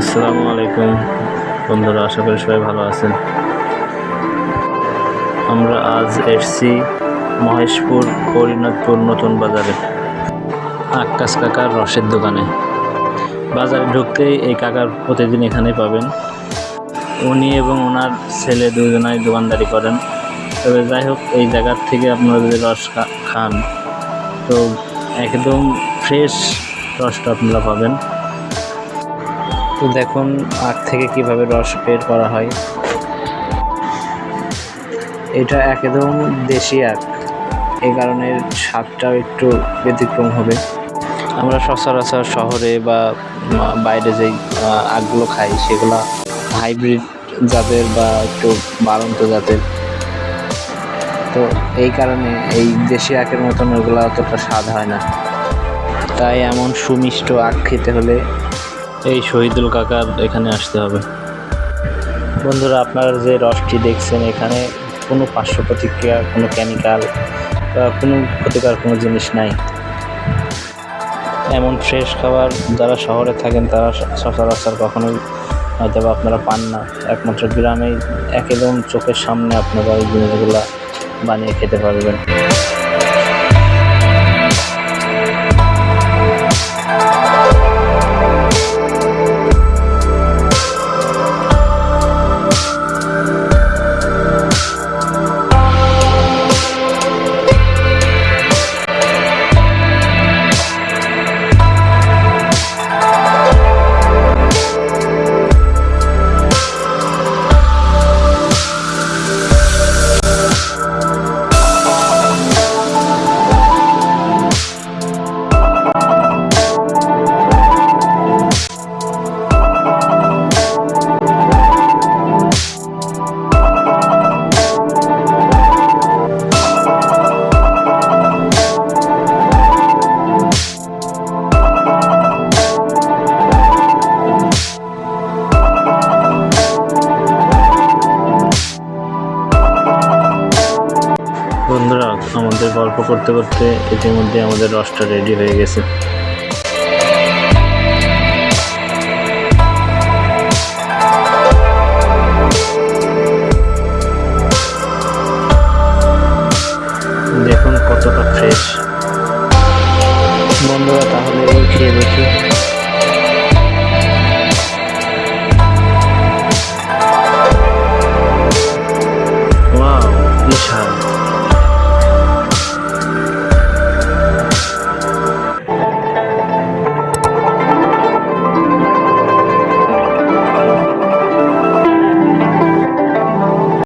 আসসালামু আলাইকুম। বন্ধুরা, আশা করি সবাই ভালো আছেন। আমরা আজ এসছি মহেশপুর হরিনাথপুর নতুন বাজারে। আক্কাস কাকার রসের দোকানে। বাজারে ঢুকতেই এই কাকার প্রতিদিন এখানে পাবেন। উনি এবং ওনার ছেলে দুজনাই দোকানদারি করেন। তবে যাই হোক, এই জায়গার থেকে আপনারা যদি রস খান, তো একদম ফ্রেশ রসটা আপনারা পাবেন। তো দেখুন আখ থেকে কীভাবে রস বের করা হয়। এটা একদম দেশি আখ। এই কারণে স্বাদটাও একটু ব্যতিক্রম হবে। আমরা সচরাচর শহরে বা বাইরে যেই আখগুলো খাই, সেগুলো হাইব্রিড জাতের বা একটু বাড়ন্ত জাতের। তো এই কারণে এই দেশি আখের মতন ওগুলো অতটা স্বাদ হয় না। তাই এমন সুমিষ্ট আখ খেতে হলে এই শহীদুল কাকার এখানে আসতে হবে। বন্ধুরা, আপনারা যে রসটি দেখছেন এখানে, কোনো পার্শ্ব প্রতিক্রিয়া, কোনো কেমিক্যাল বা কোনো ক্ষতিকর কোনো জিনিস নাই। এমন ফ্রেশ খাবার যারা শহরে থাকেন, তারা সচরাচর কখনোই হয়তো বা আপনারা পান না। একমাত্র গ্রামেই একদম চোখের সামনে আপনারা এই জিনিসগুলো বানিয়ে খেতে পারবেন। আমাদের গল্প করতে করতে ইতিমধ্যে আমাদের রসটা রেডি হয়ে গেছে। দেখুন কতটা ফ্রেশ বন্ধুরা, তাহলে খেয়ে দেখি।